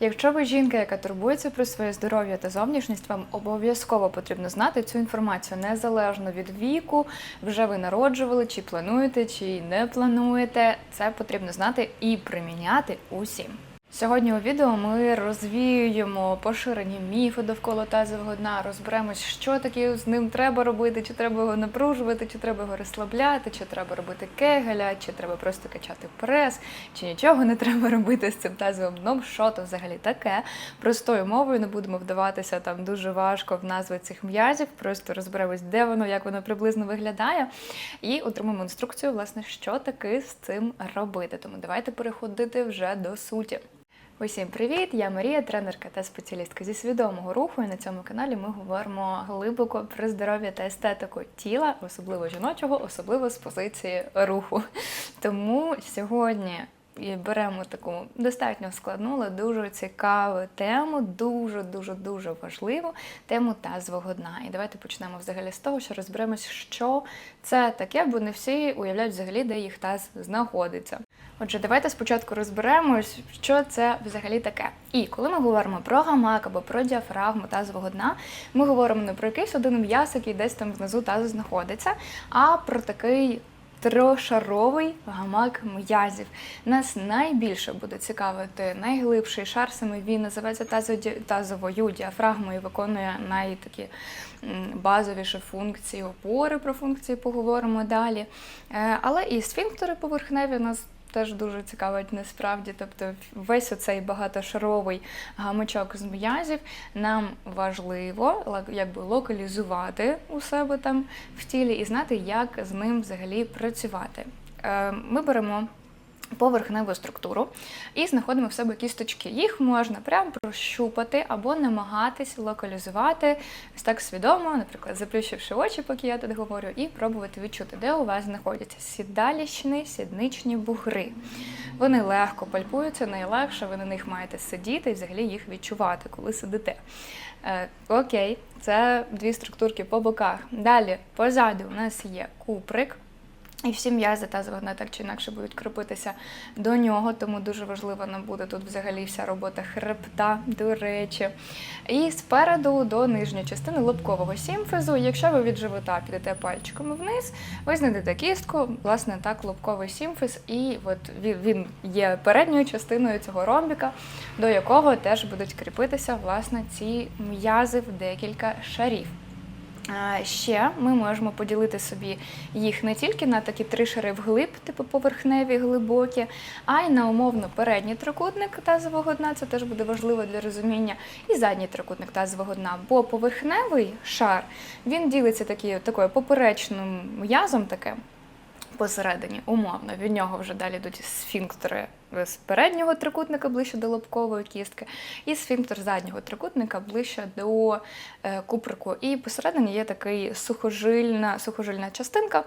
Якщо ви жінка, яка турбується про своє здоров'я та зовнішність, вам обов'язково потрібно знати цю інформацію незалежно від віку, вже ви народжували, чи плануєте, чи не плануєте. Це потрібно знати і приміняти усім. Сьогодні у відео ми розвіюємо поширені міфи довкола тазового дна, розберемось, що таке з ним треба робити, чи треба його напружувати, чи треба його розслабляти, чи треба робити кегеля, чи треба просто качати прес, чи нічого не треба робити з цим тазовим дном. Що то взагалі таке? Простою мовою не будемо вдаватися там дуже важко в назви цих м'язів, просто розберемось, де воно, як воно приблизно виглядає, і отримаємо інструкцію, власне, що таки з цим робити. Тому давайте переходити вже до суті. Усім привіт! Я Марія, тренерка та спеціалістка зі свідомого руху. І на цьому каналі ми говоримо глибоко про здоров'я та естетику тіла, особливо жіночого, особливо з позиції руху. Тому сьогодні і беремо таку достатньо складну, але дуже цікаву тему, дуже дуже важливу тему тазового дна. І давайте почнемо взагалі з того, що розберемось, що це таке, бо не всі уявляють взагалі, де їх таз знаходиться. Отже, давайте спочатку розберемось, що це взагалі таке. І коли ми говоримо про гамак або про діафрагму тазового дна, ми говоримо не про якийсь один м'яз, який десь там знизу тазу знаходиться, а про такий трошаровий гамак м'язів. Нас найбільше буде цікавити найглибший шар, саме він називається тазовою діафрагмою, виконує найтакі базовіші функції опори, про функції поговоримо далі. Е, Але і сфінктери поверхневі нас теж дуже цікавить насправді. Тобто весь оцей багатошаровий гамачок з м'язів нам важливо якби локалізувати у себе там в тілі і знати, як з ним взагалі працювати. Е, Ми беремо поверхневу структуру і знаходимо в себе кісточки. Їх можна прямо прощупати або намагатись локалізувати так свідомо, наприклад, заплющивши очі, поки я тут говорю, і пробувати відчути, де у вас знаходяться сідалічні, сідничні бугри. Вони легко пальпуються, найлегше ви на них маєте сидіти і взагалі їх відчувати, коли сидите. Е, окей, це дві структурки по боках. Далі позаду у нас є куприк. І всі м'язи тазового дна так чи інакше будуть кріпитися до нього, тому дуже важливо нам буде тут взагалі вся робота хребта, до речі. І спереду до нижньої частини лобкового сімфізу. Якщо ви від живота підете пальчиками вниз, ви знайдете кістку, власне, так, лобковий сімфіз, і от він є передньою частиною цього ромбіка, до якого теж будуть кріпитися власне ці м'язи в декілька шарів. Ще ми можемо поділити собі їх не тільки на такі три шари вглиб, типу поверхневі, глибокі, а й на умовно передній трикутник тазового дна, це теж буде важливо для розуміння, і задній трикутник тазового дна. Бо поверхневий шар він ділиться такі, такою поперечним м'язом таким. Посередині, умовно, від нього вже далі йдуть сфінктери з переднього трикутника ближче до лобкової кістки, і сфінктер заднього трикутника ближче до е, куприку. І посередині є такий сухожильна, сухожильна частинка.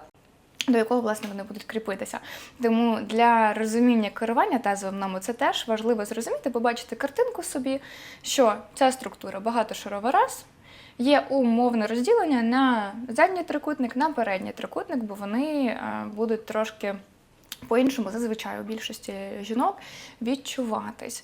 До якого власне вони будуть кріпитися. Тому для розуміння керування тазовим дном це теж важливо зрозуміти, побачити картинку собі, що ця структура багатошарова раз, Є умовне розділення на задній трикутник, на передній трикутник, бо вони е, будуть трошки по-іншому, зазвичай у більшості жінок відчуватись.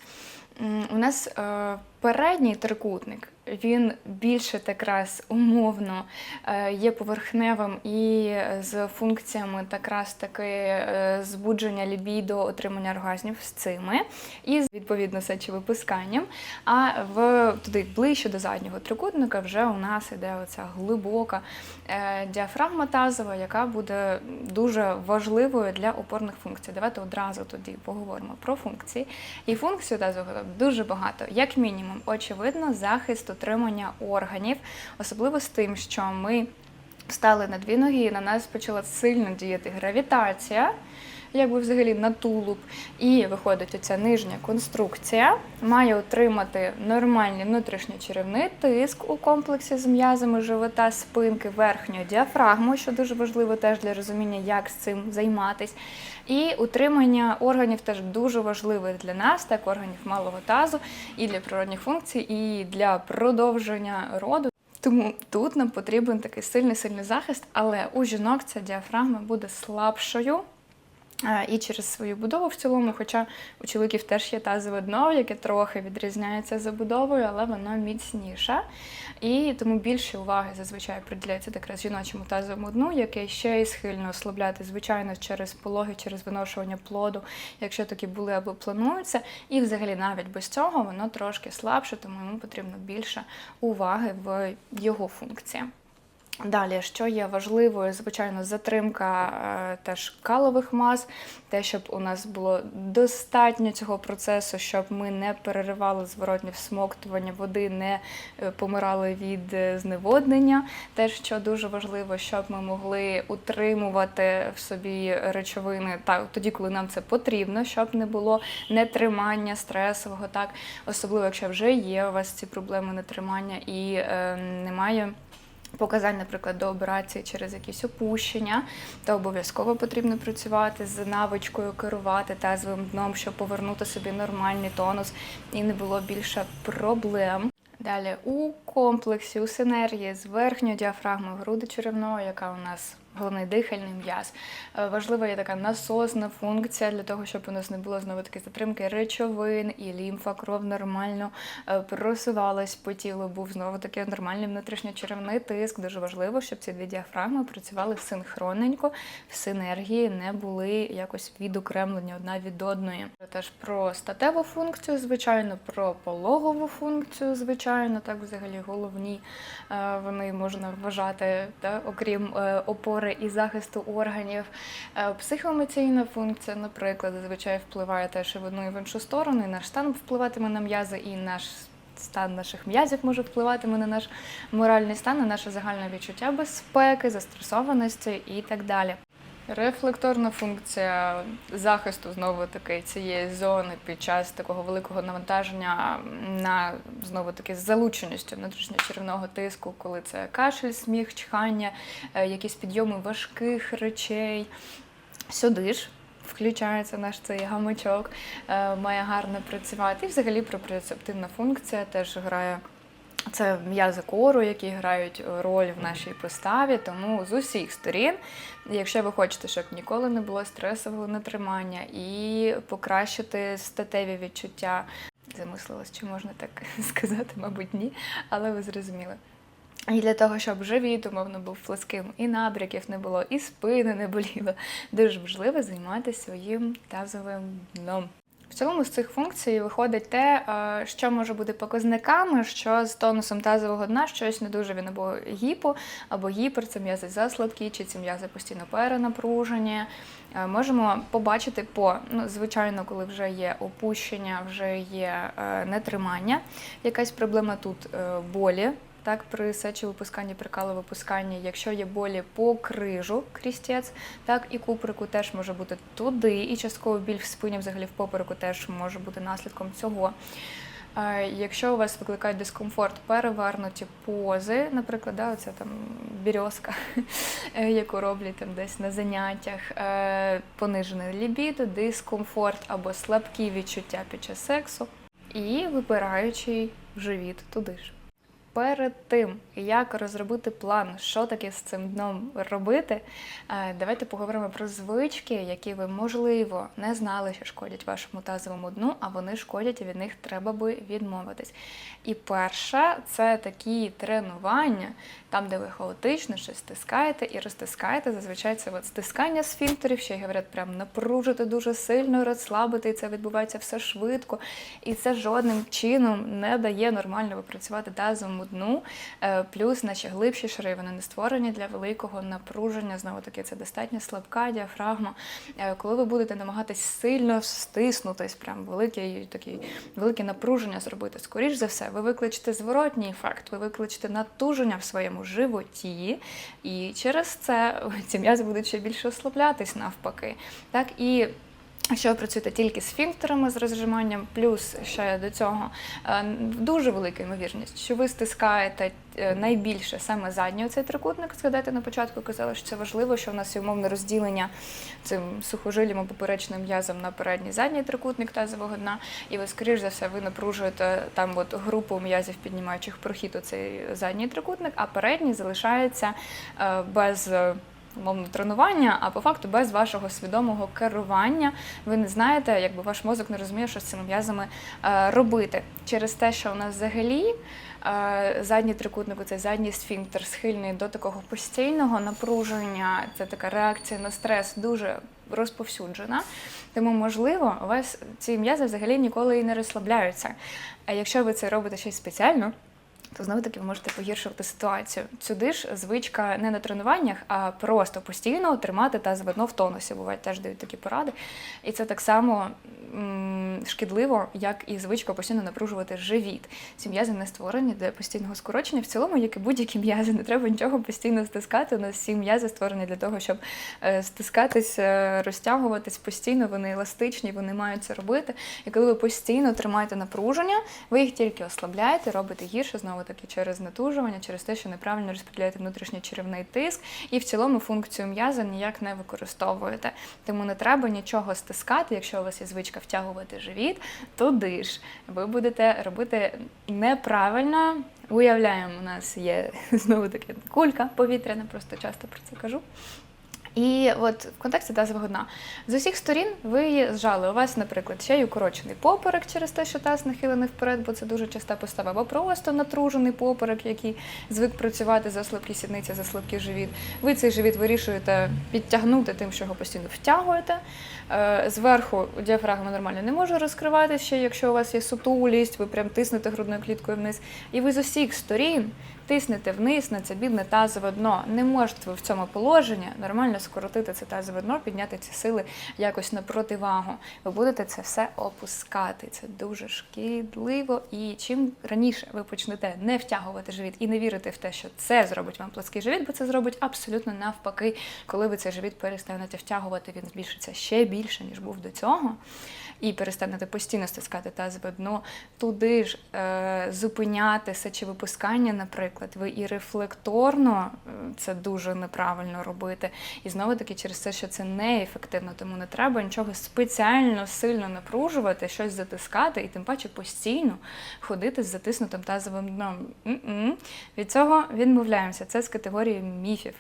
У нас е, передній трикутник, він більше так раз умовно е, є поверхневим і з функціями так раз таки е, збудження лібідо, отримання оргазмів з цими, і відповідно сечовипусканням. А в туди ближче до заднього трикутника вже у нас іде оця глибока е, діафрагма тазова, яка буде дуже важливою для опорних функцій. Давайте одразу тоді поговоримо про функції. І функцій тазового дуже багато. Як мінімум, очевидно, захист утримання органів, особливо з тим, що ми встали на дві ноги, і на нас почала сильно діяти гравітація якби взагалі на тулуб. І виходить оця нижня конструкція, має отримати нормальний внутрішньочеревний тиск у комплексі з м'язами живота, спинки, верхньої діафрагму, що дуже важливо теж для розуміння, як з цим займатись. І утримання органів теж дуже важливе для нас, так органів малого тазу, і для природних функцій, і для продовження роду. Тому тут нам потрібен такий сильний сильний захист, але у жінок ця діафрагма буде слабшою. І через свою будову в цілому, хоча у чоловіків теж є тазове дно, яке трохи відрізняється забудовою, але воно міцніше. І тому більше уваги зазвичай приділяється якраз жіночому тазовому дну, яке ще й схильно ослабляти, звичайно, через пологи, через виношування плоду, якщо такі були або плануються. І взагалі навіть без цього воно трошки слабше, тому йому потрібно більше уваги в його функції. Далі, що є важливою, звичайно, затримка е, теж калових мас, те, щоб у нас було достатньо цього процесу, щоб ми не переривали зворотнє всмоктування води, не е, помирали від е, зневоднення. Те, що дуже важливо, щоб ми могли утримувати в собі речовини так, тоді, коли нам це потрібно, щоб не було нетримання стресового, так особливо, якщо вже є у вас ці проблеми нетримання і е, немає. Показань, наприклад, до операції через якісь опущення, то обов'язково потрібно працювати з навичкою керувати тазовим дном, щоб повернути собі нормальний тонус і не було більше проблем. Далі у комплексі, у синергії з верхньою діафрагмою груди черевної, яка у нас головний дихальний м'яз. Е, Важлива є така насосна функція для того, щоб у нас не було знову таки затримки речовин і лімфа, кров нормально е, просувалась по тілу. Був знову таки нормальний внутрішньочеревний тиск. Дуже важливо, щоб ці дві діафрагми працювали синхронненько, в синергії, не були якось відокремлені одна від одної. Теж про статеву функцію, звичайно, про пологову функцію, звичайно, так взагалі головні е, вони можна вважати, та, окрім е, опори і захисту органів. Е, Психоемоційна функція, наприклад, зазвичай впливає теж і в одну і в іншу сторону. І наш стан впливатиме на м'язи, і наш стан наших м'язів може впливатиме на наш моральний стан, на наше загальне відчуття безпеки, застресованості і так далі. Рефлекторна функція захисту знову таки цієї зони під час такого великого навантаження на знову таки з залученістю внутрішньочеревного тиску, коли це кашель, сміх, чхання, е, якісь підйоми важких речей. Сюди ж включається наш цей гамачок, е, має гарно працювати. І взагалі пропріоцептивна функція теж грає. Це м'язи кору, які грають роль в нашій поставі, тому з усіх сторін, якщо ви хочете, щоб ніколи не було стресового натримання і покращити статеві відчуття, замислилась, чи можна так сказати, мабуть, ні, але ви зрозуміли. І для того, щоб живіт, умовно, був плоским, і набряків не було, і спини не боліло, дуже важливо займатися своїм тазовим дном. В цілому з цих функцій виходить те, е, що може бути показниками, що з тонусом тазового дна щось не дуже він або гіпо, або гіпер, це м'язи засладкі, чи ці м'язи постійно перенапружені. Е, Можемо побачити по, ну, звичайно, коли вже є опущення, вже є е, нетримання, якась проблема тут болі. Так, при сечовипусканні, при каловипусканні, якщо є болі по крижу крістець, так і куприку теж може бути туди, і частково біль в спині, взагалі в попереку теж може бути наслідком цього. Якщо у вас викликає дискомфорт перевернуті пози, наприклад, да, оця там бірьозка, е, яку роблять там десь на заняттях, е, понижене лібідо, дискомфорт або слабкі відчуття під час сексу, і випираючий живіт туди ж. Перед тим, як розробити план, що таке з цим дном робити, е, давайте поговоримо про звички, які ви, можливо, не знали, що шкодять вашому тазовому дну, а вони шкодять, і від них треба би відмовитись. І перше, це такі тренування, там, де ви хаотично щось стискаєте і розтискаєте. Зазвичай це от стискання сфінктерів, ще й говорять, прям напружити дуже сильно, розслабити, і це відбувається все швидко. І це жодним чином не дає нормально випрацювати тазовому дну. Е, Плюс наші глибші шари вони не створені для великого напруження. Знову таки, це достатньо слабка діафрагма. Е, Коли ви будете намагатись сильно стиснутись, прям велике, такі, велике напруження зробити, скоріш за все, ви викличете зворотній ефект, ви викличете натуження в своєму животі, і через це ці м'язи будуть ще більше ослаблятись навпаки. Так і Якщо ви працюєте тільки з фільтрами з розжиманням, плюс ще до цього е, дуже велика ймовірність, що ви стискаєте е, найбільше саме задній цей трикутник. Згадайте на початку казали, що це важливо, що в нас є умовне розділення цим сухожилім або поперечним м'язом на передній задній трикутник тазового дна, і ви, скоріш за все, ви напружуєте там от групу м'язів, піднімаючих прохід у цей задній трикутник, а передній залишається е, без. Умовно тренування, а по факту без вашого свідомого керування ви не знаєте, якби ваш мозок не розуміє, що з цими м'язами е, робити. Через те, що у нас взагалі е, задній трикутник, цей задній сфінктер схильний до такого постійного напруження, це така реакція на стрес дуже розповсюджена. Тому, можливо, у вас ці м'язи взагалі ніколи і не розслабляються. А якщо ви це робите й спеціально, то знову таки ви можете погіршувати ситуацію. Сюди ж звичка не на тренуваннях, а просто постійно тримати тазове дно в тонусі. Бувають теж дають такі поради. І це так само м, шкідливо, як і звичка постійно напружувати живіт. Ці м'язи не створені для постійного скорочення. В цілому, як і будь-які м'язи, не треба нічого постійно стискати. У нас всі м'язи створені для того, щоб е, стискатись, е, розтягуватись постійно. Вони еластичні, вони мають це робити. І коли ви постійно тримаєте напруження, ви їх тільки ослабляєте, робите гірше знову таки через натужування, через те, що неправильно розподіляєте внутрішній черевний тиск, і в цілому функцію м'яза ніяк не використовуєте. Тому не треба нічого стискати, якщо у вас є звичка втягувати живіт, туди ж ви будете робити неправильно. Уявляємо, у нас є знову таки кулька повітряна, просто часто про це кажу. І от в контексті тазового дна. З усіх сторін ви її зжали. У вас, наприклад, ще й укорочений поперек через те, що таз нахилений вперед, бо це дуже часта постава, або просто натружений поперек, який звик працювати за слабкі сідниці, за слабкий живіт. Ви цей живіт вирішуєте підтягнути тим, що його постійно втягуєте. Е, Зверху діафрагма нормально не може розкриватися, ще якщо у вас є сутулість, ви прям тиснете грудною кліткою вниз. І ви з усіх сторін тиснете вниз на це бідне тазове дно. Не можете ви в цьому положенні нормально скоротити це тазове дно, підняти ці сили якось на противагу. Ви будете це все опускати. Це дуже шкідливо. І чим раніше ви почнете не втягувати живіт і не вірити в те, що це зробить вам плоский живіт, бо це зробить абсолютно навпаки, коли ви цей живіт перестанете втягувати, він збільшиться ще більше, ніж був до цього. І перестанете постійно стискати тазове дно, туди ж е, зупиняти сечовипускання, наприклад, ви і рефлекторно е, це дуже неправильно робити. І знову таки через те, що це неефективно, тому не треба нічого спеціально сильно напружувати, щось затискати, і тим паче постійно ходити з затиснутим тазовим дном. М-м. Від цього відмовляємося. Це з категорії міфів.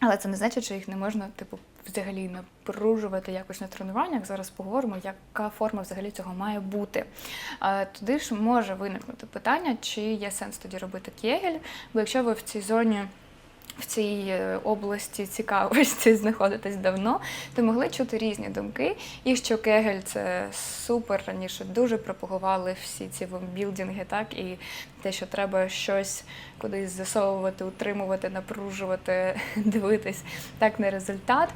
Але це не значить, що їх не можна, типу, взагалі напружувати якось на тренуваннях. Зараз поговоримо, яка форма взагалі цього має бути. Туди ж може виникнути питання, чи є сенс тоді робити кегель, бо якщо ви в цій зоні. В цій е, області цікавості знаходитесь давно, то могли чути різні думки. І що Кегель це супер раніше дуже пропагували всі ці вомбілдинги, так і те, що треба щось кудись засовувати, утримувати, напружувати, дивитись, так не результат. Е,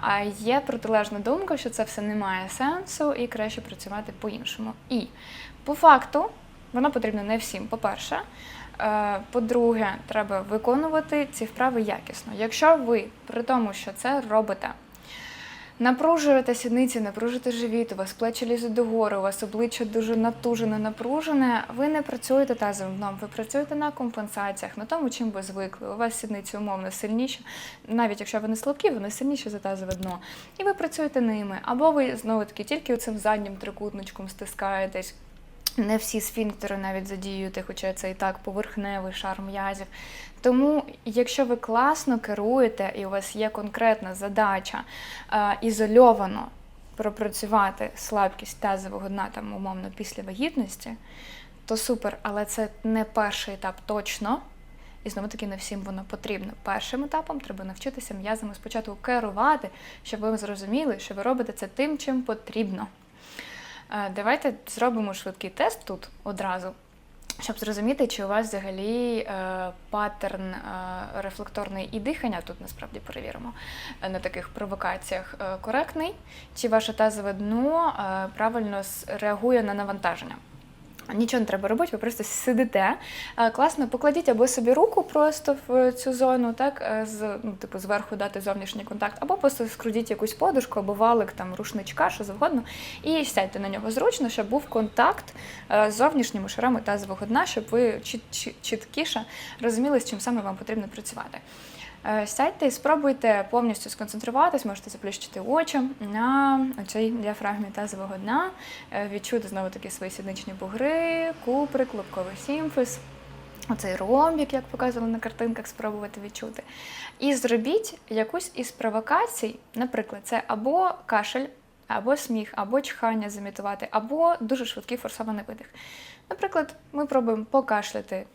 А є протилежна думка, що це все не має сенсу і краще працювати по-іншому. І по факту воно потрібно не всім. По-перше, Е, По-друге, треба виконувати ці вправи якісно. Якщо ви при тому, що це робите, напружуєте сідниці, напружуєте живіт, у вас плечі лізуть догори, у вас обличчя дуже натужене, напружене, ви не працюєте тазовим дном, ви працюєте на компенсаціях, на тому, чим ви звикли. У вас сідниці умовно сильніші, навіть якщо вони слабкі, вони сильніші за тазове дно. І ви працюєте ними. Або ви знову таки тільки цим заднім трикутничком стискаєтесь. Не всі сфінктери навіть задіюєте, хоча це і так поверхневий шар м'язів. Тому, якщо ви класно керуєте і у вас є конкретна задача е, ізольовано пропрацювати слабкість тазового дна там, умовно після вагітності, то супер, але це не перший етап точно. І знову таки не всім воно потрібно. Першим етапом треба навчитися м'язами спочатку керувати, щоб ви зрозуміли, що ви робите це тим, чим потрібно. Давайте зробимо швидкий тест тут одразу, щоб зрозуміти, чи у вас взагалі е, паттерн е, рефлекторний і дихання, тут насправді перевіримо е, на таких провокаціях коректний, чи ваше тазове дно правильно реагує на навантаження. Нічого не треба робити, ви просто сидите. Е, Класно, покладіть або собі руку просто в цю зону, так, е, з, ну, типу, зверху дати зовнішній контакт, або просто скрутіть якусь подушку, або валик, там, рушничка, що завгодно, і сядьте на нього зручно, щоб був контакт е, з зовнішніми шарами тазового дна, щоб ви чіт- чіт- чіткіше розуміли, з чим саме вам потрібно працювати. Е, Сядьте і спробуйте повністю сконцентруватись, можете заплющити очі на цій діафрагмі тазового дна, е, відчути знову таки свої сідничні бугри, куприк, лобковий сімфиз. оцей ромбік, як показували на картинках, спробувати відчути. І зробіть якусь із провокацій, наприклад, це або кашель, або сміх, або чхання замітувати, або дуже швидкий форсований видих. Наприклад, ми пробуємо покашляти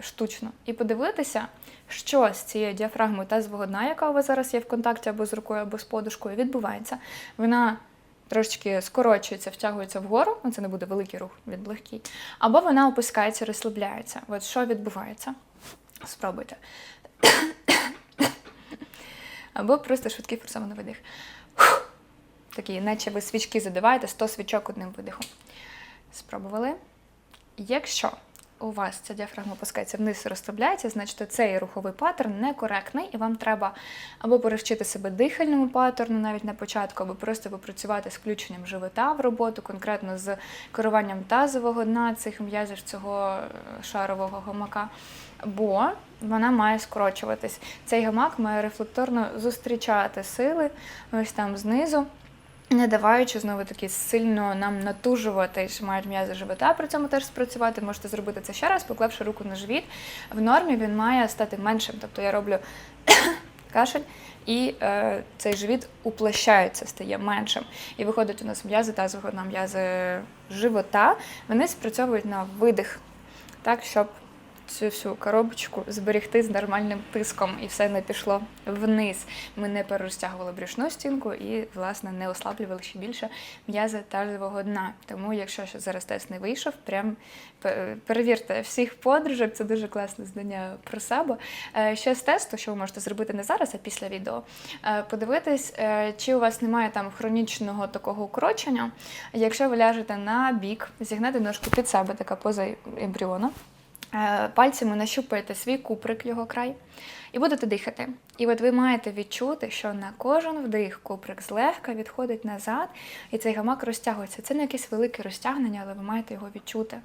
штучно і подивитися, що з цією діафрагмою тазового дна, яка у вас зараз є в контакті або з рукою, або з подушкою, відбувається. Вона трошечки скорочується, втягується вгору, ну це не буде великий рух, він легкий, або вона опускається, розслабляється. От що відбувається? Спробуйте. Або просто швидкий форсований видих. Такий, наче ви свічки задиваєте 100 свічок одним видихом. Спробували. Якщо у вас ця діафрагма опускається вниз і розслабляється, значить цей руховий паттерн некоректний, і вам треба або перевчити себе дихальному паттерну навіть на початку, або просто попрацювати з включенням живота в роботу, конкретно з керуванням тазового дна цих м'язів цього е, шарового гамака. Бо вона має скорочуватись. Цей гамак має рефлекторно зустрічати сили ось там знизу не даваючи знову таки сильно нам натужувати, що мають м'язи живота, при цьому теж спрацювати. Можете зробити це ще раз, поклавши руку на живіт. В нормі він має стати меншим. Тобто я роблю кашель, і е, цей живіт уплощається, стає меншим. І виходить у нас м'язи тазового дна, м'язи живота. Вони спрацьовують на видих, так, щоб цю всю коробочку зберегти з нормальним тиском, і все не пішло вниз. Ми не перерозтягували брюшну стінку і, власне, не ослаблювали ще більше м'язи тазового дна. Тому, якщо ще зараз тест не вийшов, прям перевірте всіх подружок, це дуже класне знання про себе. Ще з тесту, що ви можете зробити не зараз, а після відео, е, подивитись, е, чи у вас немає там хронічного такого укорочення. Якщо ви ляжете на бік, зігнете ножки під себе, така поза ембріона. Е, Пальцями нащупаєте свій куприк, його край, і будете дихати. І от ви маєте відчути, що на кожен вдих куприк злегка відходить назад, і цей гамак розтягується. Це не якесь велике розтягнення, але ви маєте його відчути.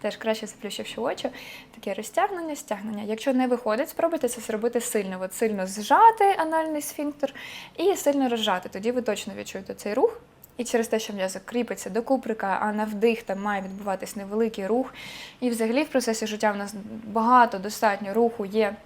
Теж краще заплющивши очі, таке розтягнення, стягнення. Якщо не виходить, спробуйте це зробити сильно. От сильно зжати анальний сфінктер і сильно розжати. Тоді ви точно відчуєте цей рух. І через те, що м'язок кріпиться до куприка, а на вдих там має відбуватись невеликий рух. І взагалі в процесі життя в нас багато достатньо руху є.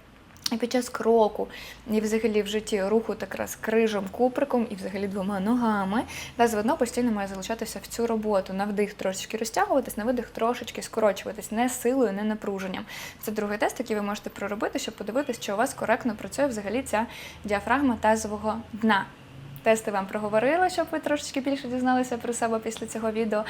І під час кроку, і взагалі в житті руху так раз крижем, куприком і взагалі двома ногами, та зведно постійно має залучатися в цю роботу. На вдих трошечки розтягуватись, на видих трошечки скорочуватись, не силою, не напруженням. Це другий тест, який ви можете проробити, щоб подивитися, чи у вас коректно працює взагалі ця діафрагма тазового дна. Тести вам проговорила, щоб ви трошечки більше дізналися про себе після цього відео.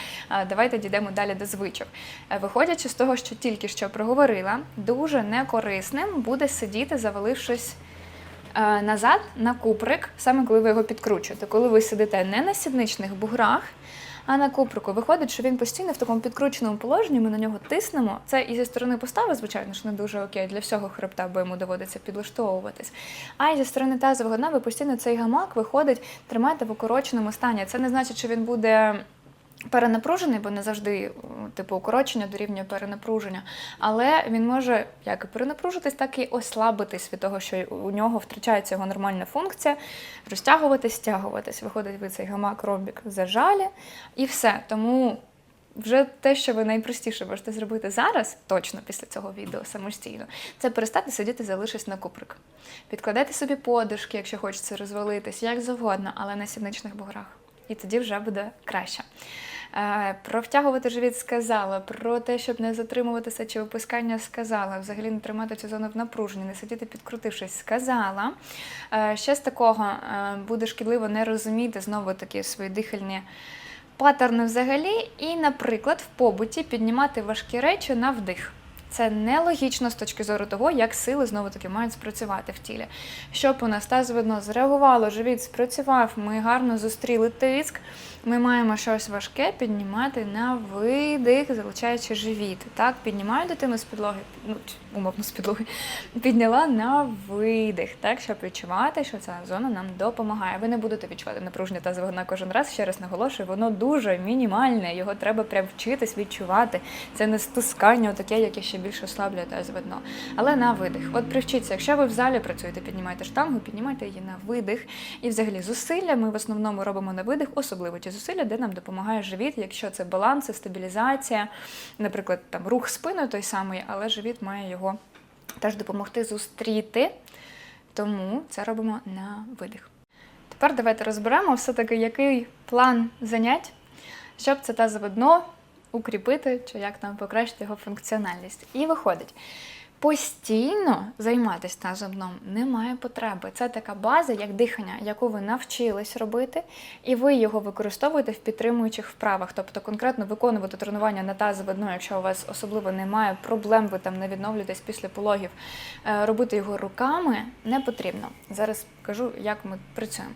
Давайте дійдемо далі до звичок. Е, Виходячи з того, що тільки що проговорила, дуже некорисним буде сидіти, завалившись е, назад на куприк, саме коли ви його підкручуєте. Коли ви сидите не на сідничних буграх, а на куприку виходить, що він постійно в такому підкрученому положенні, ми на нього тиснемо. Це і зі сторони постави, звичайно ж, не дуже окей для всього хребта, бо йому доводиться підлаштовуватись. А й зі сторони тазового дна ви постійно цей гамак виходить, тримати в укороченому стані. Це не значить, що він буде. Перенапружений, бо не завжди типу укорочення дорівнює перенапруження, але він може як і перенапружитись, так і ослабитись від того, що у нього втрачається його нормальна функція, розтягуватись, стягуватись. Виходить, ви цей гамак ромбік зажалі і все. Тому вже те, що ви найпростіше можете зробити зараз, точно після цього відео самостійно, це перестати сидіти, залишись на куприк. Підкладайте собі подушки, якщо хочеться розвалитись, як завгодно, але на сідничних буграх. І тоді вже буде краще. Е, Про втягувати живіт сказала, про те, щоб не затримуватися чи опускання сказала, взагалі не тримати цю зону в напруженні, не сидіти підкрутившись, сказала. Ще з такого е, буде шкідливо не розуміти знову такі свої дихальні паттерни взагалі, і, наприклад, в побуті піднімати важкі речі на вдих. Це нелогічно з точки зору того, як сили знову таки мають спрацювати в тілі. Щоб у нас тазове дно зреагувало, живіт спрацював, ми гарно зустріли тиск. Ми маємо щось важке піднімати на видих, залучаючи живіт. Так, піднімаю дитину з підлоги, ну умовно з підлоги, підняла на видих, так, щоб відчувати, що ця зона нам допомагає. Ви не будете відчувати напруження тазового дна кожен раз. Ще раз наголошую, воно дуже мінімальне. Його треба прям вчитись відчувати. Це не стискання, таке, яке ще більше ослаблює тазове дно. Але на видих. От привчіться, якщо ви в залі працюєте, піднімайте штангу, піднімайте її на видих. І взагалі зусилля ми в основному робимо на видих, особливо ті зусилля, де нам допомагає живіт, якщо це баланс, стабілізація, наприклад, там рух спиною той самий, але живіт має його теж допомогти зустріти. Тому це робимо на видих. Тепер давайте розберемо все-таки, який план занять, щоб це тазове дно укріпити, чи як нам покращити його функціональність. І виходить, постійно займатися тазовим дном немає потреби. Це така база, як дихання, яку ви навчились робити, і ви його використовуєте в підтримуючих вправах. Тобто конкретно виконувати тренування на тазове дно, якщо у вас особливо немає проблем, ви там не відновлюєтесь після пологів, е, робити його руками не потрібно. Зараз кажу, як ми працюємо.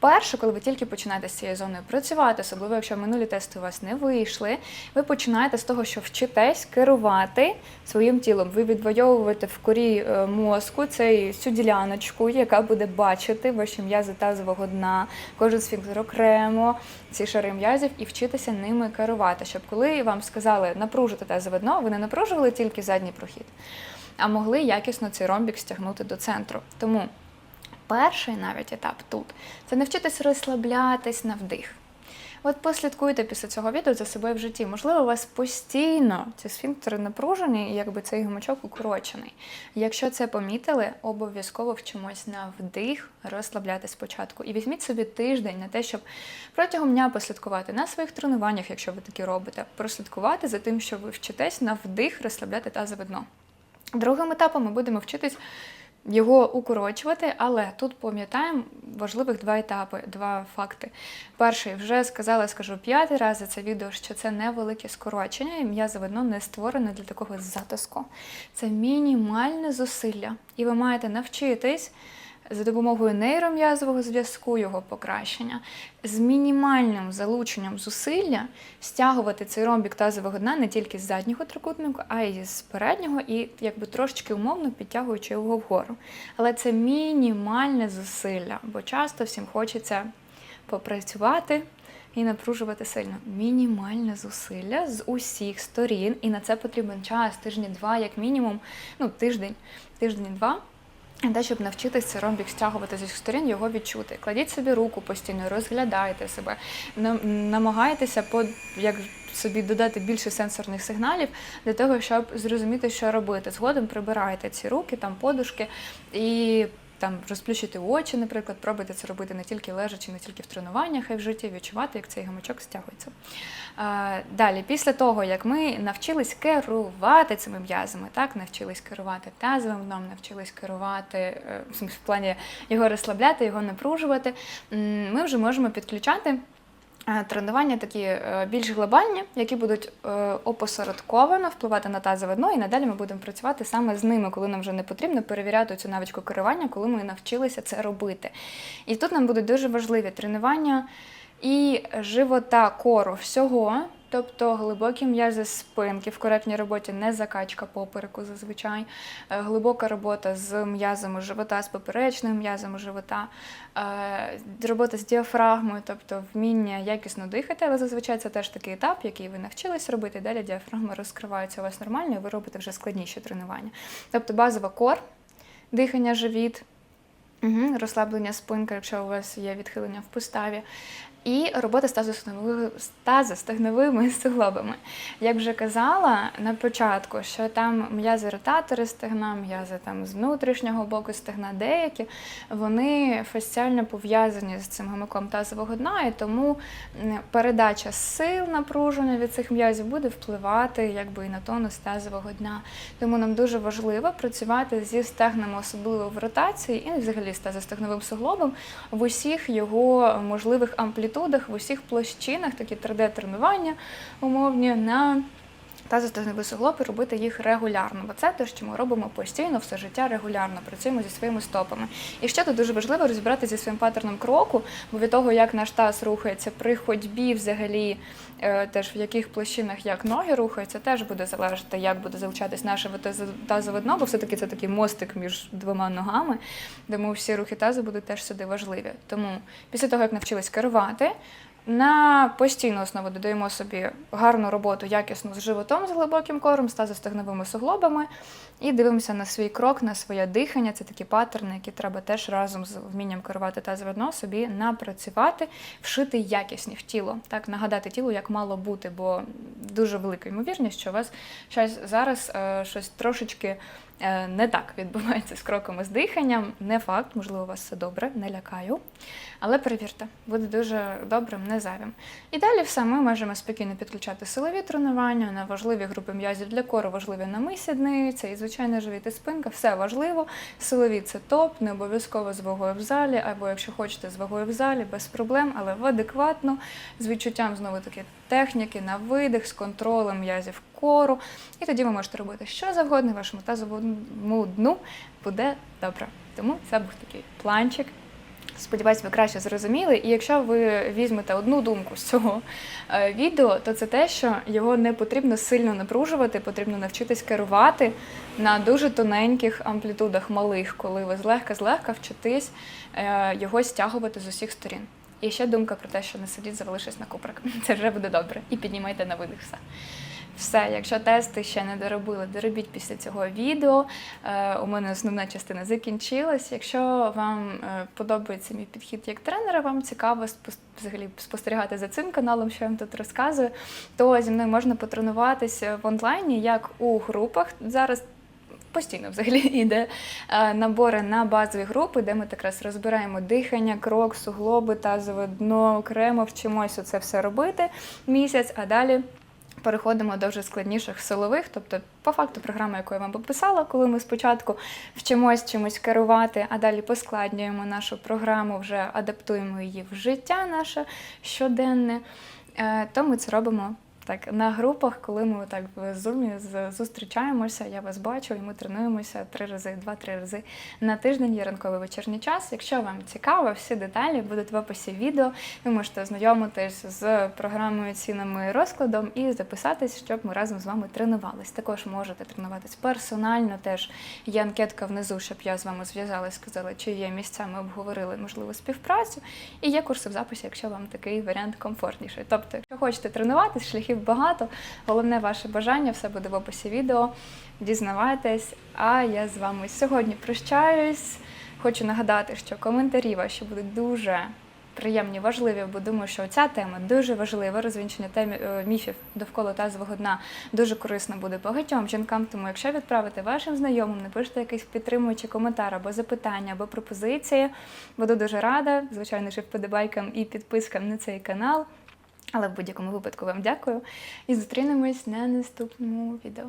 Перше, коли ви тільки починаєте з цією зоною працювати, особливо якщо минулі тести у вас не вийшли, ви починаєте з того, що вчитесь керувати своїм тілом. Ви відвоюєте в корі е, мозку цей, цю діляночку, яка буде бачити ваші м'язи тазового дна, кожен сфінктер окремо, ці шари м'язів, і вчитися ними керувати, щоб коли вам сказали напружити тазове дно, ви не напружували тільки задній прохід, а могли якісно цей ромбік стягнути до центру. Тому перший навіть етап тут це навчитись розслаблятись на вдих. От послідкуйте після цього відео за собою в житті. Можливо, у вас постійно ці сфінктери напружені і якби цей гумачок укорочений. Якщо це помітили, обов'язково вчимось на вдих розслабляти спочатку. І візьміть собі тиждень на те, щоб протягом дня послідкувати на своїх тренуваннях, якщо ви такі робите, прослідкувати за тим, що ви вчитесь на вдих розслабляти тазове дно. Другим етапом ми будемо вчитись його укорочувати, але тут пам'ятаємо важливих два етапи, два факти. Перший, вже сказала, скажу п'ятий раз за це відео, що це невелике скорочення, і м'язове не створене для такого затиску. Це мінімальне зусилля. І ви маєте навчитись за допомогою нейром'язового зв'язку його покращення, з мінімальним залученням зусилля стягувати цей ромбік тазового дна не тільки з заднього трикутника, а й з переднього, і якби трошечки умовно підтягуючи його вгору. Але це мінімальне зусилля, бо часто всім хочеться попрацювати. І напружувати сильно мінімальне зусилля з усіх сторін, і на це потрібен час, тижні-два, як мінімум, ну тиждень, тиждень-два. Те, щоб навчитися ромбік стягувати з усіх сторін, його відчути. Кладіть собі руку постійно, розглядайте себе, намагайтеся по як собі додати більше сенсорних сигналів для того, щоб зрозуміти, що робити. Згодом прибирайте ці руки, там подушки і. Там розплющити очі, наприклад, пробуйте це робити не тільки лежачи, не тільки в тренуваннях, а й в житті відчувати, як цей гамачок стягується. Далі, після того, як ми навчились керувати цими м'язами, так, навчились керувати тазовим дном, навчились керувати е, в плані його розслабляти, його напружувати, ми вже можемо підключати. Е, Тренування такі е, більш глобальні, які будуть е, опосередковано впливати на тазове дно, і надалі ми будемо працювати саме з ними, коли нам вже не потрібно перевіряти цю навичку керування, коли ми навчилися це робити. І тут нам будуть дуже важливі тренування і живота, кору всього, тобто глибокі м'язи спинки в коректній роботі, не закачка попереку зазвичай, е, глибока робота з м'язами живота, з поперечними м'язами живота, е, робота з діафрагмою, тобто вміння якісно дихати, але зазвичай це теж такий етап, який ви навчились робити. Далі діафрагма розкривається у вас нормально, і ви робите вже складніші тренування. Тобто базова кор, дихання живіт. Угу, розслаблення спинки, якщо у вас є відхилення в поставі. І робота з з суглобами. Як вже казала на початку, що там м'язи ротатори стегна, м'язи там з внутрішнього боку стегна деякі, вони фасціально пов'язані з цим гамаком тазового дна, і тому передача сил напруження від цих м'язів буде впливати якби і на тонус тазового дна. Тому нам дуже важливо працювати зі стегнами, особливо в ротації, і взагалі з тазостегновим суглобом в усіх його можливих амплітудах, в усіх площинах, такі 3D-тренування умовні на тазостегновий суглоб і робити їх регулярно. Бо це те, що ми робимо постійно, все життя регулярно, працюємо зі своїми стопами. І ще тут дуже важливо розібрати зі своїм паттерном кроку, бо від того, як наш таз рухається при ходьбі, взагалі, е, теж в яких площинах як ноги рухаються, теж буде залежати, як буде залучатись наше тазо- тазове дно, бо все-таки це такий мостик між двома ногами, тому всі рухи тазу будуть теж сюди важливі. Тому після того, як навчились керувати, На постійну основу додаємо собі гарну роботу, якісну з животом, з глибоким кором, з тазостегновими суглобами. І дивимося на свій крок, на своє дихання. Це такі паттерни, які треба теж разом з вмінням керувати тазове дно собі напрацювати, вшити якісні в тіло. Так, нагадати тілу, як мало бути, бо дуже велика ймовірність, що у вас щось зараз е, щось трошечки не так відбувається з кроками з диханням. Не факт, можливо, у вас все добре, не лякаю. Але перевірте, буде дуже добрим, не зайвим. І далі все ми можемо спокійно підключати силові тренування на важливі групи м'язів для кору, важливі на сідниці, і звичайно живіт і спинка, все важливо. Силові це топ, не обов'язково з вагою в залі, або якщо хочете з вагою в залі, без проблем, але в адекватно, з відчуттям знову таки техніки на видих, з контролем м'язів кору. І тоді ви можете робити що завгодно, і вашому тазовому дну буде добре. Тому це був такий планчик. Сподіваюсь, ви краще зрозуміли. І якщо ви візьмете одну думку з цього е, відео, то це те, що його не потрібно сильно напружувати, потрібно навчитись керувати на дуже тоненьких амплітудах малих, коли ви злегка-злегка вчитись е, його стягувати з усіх сторін. І ще думка про те, що не сидіть, завалившись на куприк. Це вже буде добре. І піднімайте на видих все. Все, якщо тести ще не доробили, доробіть після цього відео. Е, у мене основна частина закінчилась. Якщо вам е, подобається мій підхід як тренера, вам цікаво взагалі спостерігати за цим каналом, що я вам тут розказую, то зі мною можна потренуватися в онлайні, як у групах. Зараз постійно взагалі йде е, набори на базові групи, де ми якраз розбираємо дихання, крок, суглоби, тазове дно, окремо вчимося це все робити місяць, а далі. Переходимо до вже складніших силових, тобто, по факту, програма, яку я вам пописала, коли ми спочатку вчимось чимось керувати, а далі поскладнюємо нашу програму, вже адаптуємо її в життя наше щоденне, е, то ми це робимо так на групах, коли ми так в зумі зустрічаємося, я вас бачу, і ми тренуємося три рази, два-три рази на тиждень. Є ранковий вечірній час. Якщо вам цікаво, всі деталі будуть в описі відео. Ви можете ознайомитись з програмою, цінами і розкладом і записатись, щоб ми разом з вами тренувались. Також можете тренуватись персонально. Теж є анкетка внизу, щоб я з вами зв'язалась, сказала, чи є місця. Ми обговорили можливо співпрацю. І є курси в записі, якщо вам такий варіант комфортніший. Тобто, якщо хочете тренуватись, шляхів багато. Головне ваше бажання, все буде в описі відео. Дізнавайтесь. А я з вами сьогодні прощаюсь. Хочу нагадати, що коментарі ваші будуть дуже приємні, важливі, бо думаю, що ця тема дуже важлива. Розвінчення темі е, міфів довкола тазового дна дуже корисно буде багатьом жінкам. Тому, якщо відправити вашим знайомим, напишете якийсь підтримуючий коментар або запитання, або пропозиції, буду дуже рада. Звичайно, ж вподобайкам і підпискам на цей канал. Але в будь-якому випадку вам дякую і зустрінемось на наступному відео.